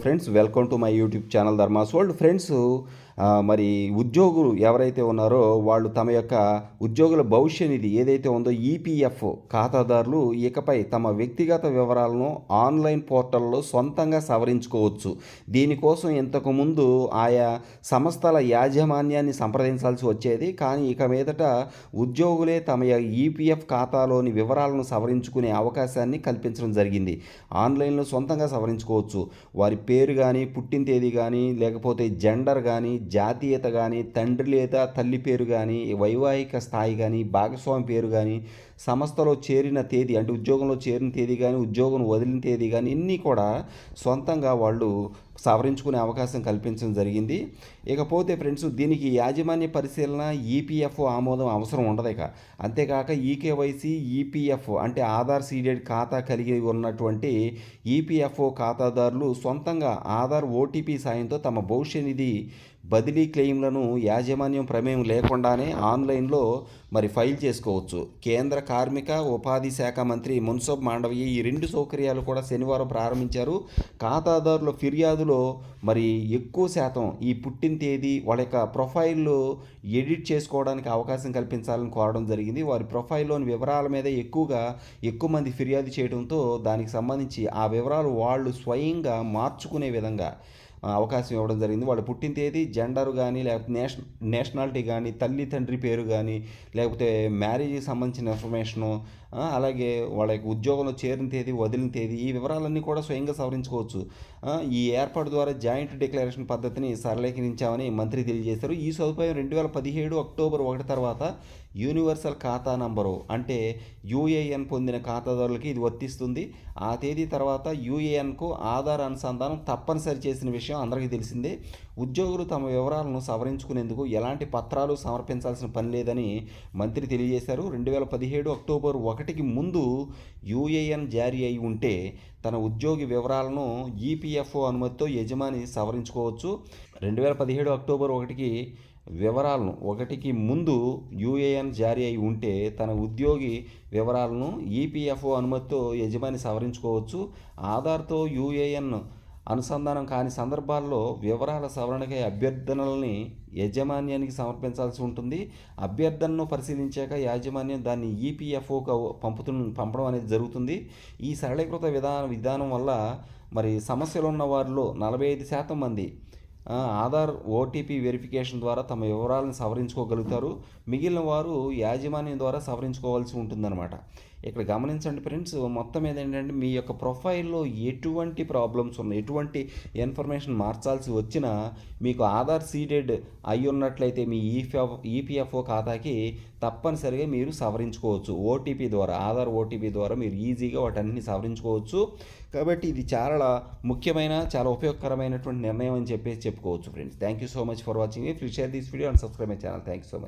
Friends welcome to my YouTube channel Dharmas world friends మరి ఉద్యోగులు ఎవరైతే ఉన్నారో వాళ్ళు తమ యొక్క ఉద్యోగుల భవిష్య నిధి ఏదైతే ఉందో ఈపీఎఫ్ ఖాతాదారులు ఇకపై తమ వ్యక్తిగత వివరాలను ఆన్లైన్ పోర్టల్లో సొంతంగా సవరించుకోవచ్చు. దీనికోసం ఇంతకుముందు ఆయా సంస్థల యాజమాన్యాన్ని సంప్రదించాల్సి వచ్చేది. కానీ ఇక మీదట ఉద్యోగులే తమ ఈపీఎఫ్ ఖాతాలోని వివరాలను సవరించుకునే అవకాశాన్ని కల్పించడం జరిగింది. ఆన్లైన్లో సొంతంగా సవరించుకోవచ్చు. వారి పేరు కానీ పుట్టిన తేదీ కానీ లేకపోతే జెండర్ కానీ జాతీయత కానీ తండ్రి లేదా తల్లి పేరు కానీ వైవాహిక స్థాయి కానీ భాగస్వామి పేరు కానీ సంస్థలో చేరిన తేదీ అంటే ఉద్యోగంలో చేరిన తేదీ కానీ ఉద్యోగం వదిలిన తేదీ కానీ ఇన్ని కూడా సొంతంగా వాళ్ళు సవరించుకునే అవకాశం కల్పించడం జరిగింది. ఇకపోతే ఫ్రెండ్స్ దీనికి యాజమాన్య పరిశీలన ఈపీఎఫ్ ఆమోదం అవసరం ఉండదు ఇక. అంతేకాక ఈకేవైసీ ఈపీఎఫ్ అంటే ఆధార్ సీడెడ్ ఖాతా కలిగి ఉన్నటువంటి ఈపీఎఫ్ఓ ఖాతాదారులు సొంతంగా ఆధార్ ఓటీపీ సాయంతో తమ భవిష్య నిధి బదిలీ క్లెయిమ్లను యాజమాన్యం ప్రమేయం లేకుండానే ఆన్లైన్లో మరి ఫైల్ చేసుకోవచ్చు. కేంద్ర కార్మిక ఉపాధి శాఖ మంత్రి మున్సబ్ మాండవయ్య ఈ రెండు సౌకర్యాలు కూడా శనివారం ప్రారంభించారు. ఖాతాదారుల ఫిర్యాదులో మరి ఎక్కువ శాతం ఈ పుట్టిన తేదీ వాళ్ళ యొక్క ప్రొఫైల్ ఎడిట్ చేసుకోవడానికి అవకాశం కల్పించాలని కోరడం జరిగింది. వారి ప్రొఫైల్లోని వివరాల మీద ఎక్కువగా ఎక్కువ మంది ఫిర్యాదు చేయడంతో దానికి సంబంధించి ఆ వివరాలు వాళ్ళు స్వయంగా మార్చుకునే విధంగా అవకాశం ఇవ్వడం జరిగింది. వాళ్ళు పుట్టిన తేదీ జెండర్ కానీ లేకపోతే నేషన నేషనాలిటీ కానీ తల్లి తండ్రి పేరు కానీ లేకపోతే మ్యారేజ్కి సంబంధించిన ఇన్ఫర్మేషను అలాగే వాళ్ళ యొక్క ఉద్యోగంలో చేరిన తేదీ వదిలిన తేదీ ఈ వివరాలన్నీ కూడా స్వయంగా సవరించుకోవచ్చు. ఈ ఏర్పాటు ద్వారా జాయింట్ డిక్లరేషన్ పద్ధతిని సరళీకరించామని మంత్రి తెలియజేశారు. ఈ సదుపాయం రెండు వేల పదిహేడు అక్టోబర్ ఒకటి తర్వాత యూనివర్సల్ ఖాతా నంబరు అంటే యూఏఎన్ పొందిన ఖాతాదారులకి ఇది వర్తిస్తుంది. ఆ తేదీ తర్వాత యూఏఎన్కు ఆధార్ అనుసంధానం తప్పనిసరి చేసిన విషయం అందరికీ తెలిసిందే. ఉద్యోగులు తమ వివరాలను సవరించుకునేందుకు ఎలాంటి పత్రాలు సమర్పించాల్సిన పని లేదని మంత్రి తెలియజేశారు. రెండు వేల పదిహేడు అక్టోబర్ ఒకటికి ముందు యూఏఎన్ జారీ అయి ఉంటే తన ఉద్యోగి వివరాలను ఈపీఎఫ్ఓ అనుమతితో యజమాని సవరించుకోవచ్చు. రెండు వేల పదిహేడు అక్టోబర్ ఒకటికి వివరాలను ఒకటికి ముందు యూఏఎన్ జారీ అయి ఉంటే తన ఉద్యోగి వివరాలను ఈపీఎఫ్ఓ అనుమతితో యజమాని సవరించుకోవచ్చు. ఆధార్తో యూఏఎన్ అనుసంధానం కాని సందర్భాల్లో వివరాల సవరణకై అభ్యర్థనల్ని యాజమాన్యానికి సమర్పించాల్సి ఉంటుంది. అభ్యర్థనను పరిశీలించాక యాజమాన్యం దాన్ని ఈపీఎఫ్ఓకు పంపుతు పంపడం అనేది జరుగుతుంది. ఈ సరళీకృత విధాన విధానం వల్ల మరి సమస్యలు ఉన్న వారిలో నలభై ఐదు శాతం మంది ఆధార్ ఓటీపీ వెరిఫికేషన్ ద్వారా తమ వివరాలను సవరించుకోగలుగుతారు. మిగిలిన వారు యాజమాన్యం ద్వారా సవరించుకోవాల్సి ఉంటుందన్నమాట. ఇక్కడ గమనించండి ఫ్రెండ్స్ మొత్తం ఏంటంటే మీ యొక్క ప్రొఫైల్లో ఎటువంటి ప్రాబ్లమ్స్ ఉన్నాయి ఎటువంటి ఇన్ఫర్మేషన్ మార్చాల్సి వచ్చినా మీకు ఆధార్ సీడెడ్ అయి ఉన్నట్లయితే మీ ఈపిఎఫ్ ఈపీఎఫ్ఓ ఖాతాకి తప్పనిసరిగా మీరు సవరించుకోవచ్చు. ఓటీపీ ద్వారా ఆధార్ ఓటీపీ ద్వారా మీరు ఈజీగా వాటన్ని సవరించుకోవచ్చు. కాబట్టి ఇది చాలా ముఖ్యమైన చాలా ఉపయోగకరమైనటువంటి నిర్ణయం అని చెప్పేసి చెప్పుకోవచ్చు friends. Thank you so much for watching please share this video and subscribe my channel thank you so much